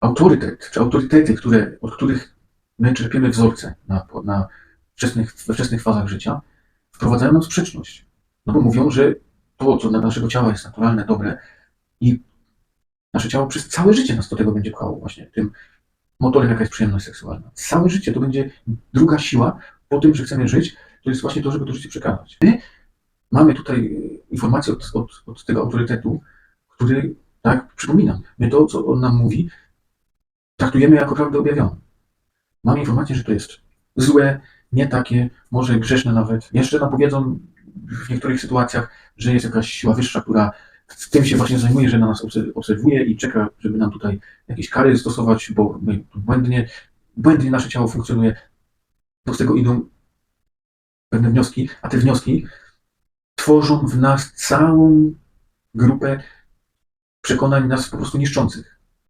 autorytet, czy autorytety, które, od których my czerpiemy wzorce na, na wczesnych, we wczesnych fazach życia, wprowadzają nam sprzeczność. No bo mówią, że to, co dla naszego ciała jest naturalne, dobre i nasze ciało przez całe życie nas do tego będzie pchało właśnie tym motorem, jaka jest przyjemność seksualna. Całe życie to będzie druga siła po tym, że chcemy żyć, to jest właśnie to, żeby to życie przekazać. My mamy tutaj informację od, od, od tego autorytetu, który, tak, przypominam, my to, co on nam mówi, traktujemy jako prawdę objawioną. Mamy informację, że to jest złe, nie takie, może grzeszne nawet. Jeszcze nam powiedzą w niektórych sytuacjach, że jest jakaś siła wyższa, która z tym się właśnie zajmuje, że na nas obse- obserwuje i czeka, żeby nam tutaj jakieś kary stosować, bo my błędnie, błędnie nasze ciało funkcjonuje. To z tego idą pewne wnioski, a te wnioski tworzą w nas całą grupę przekonań nas po prostu niszczących.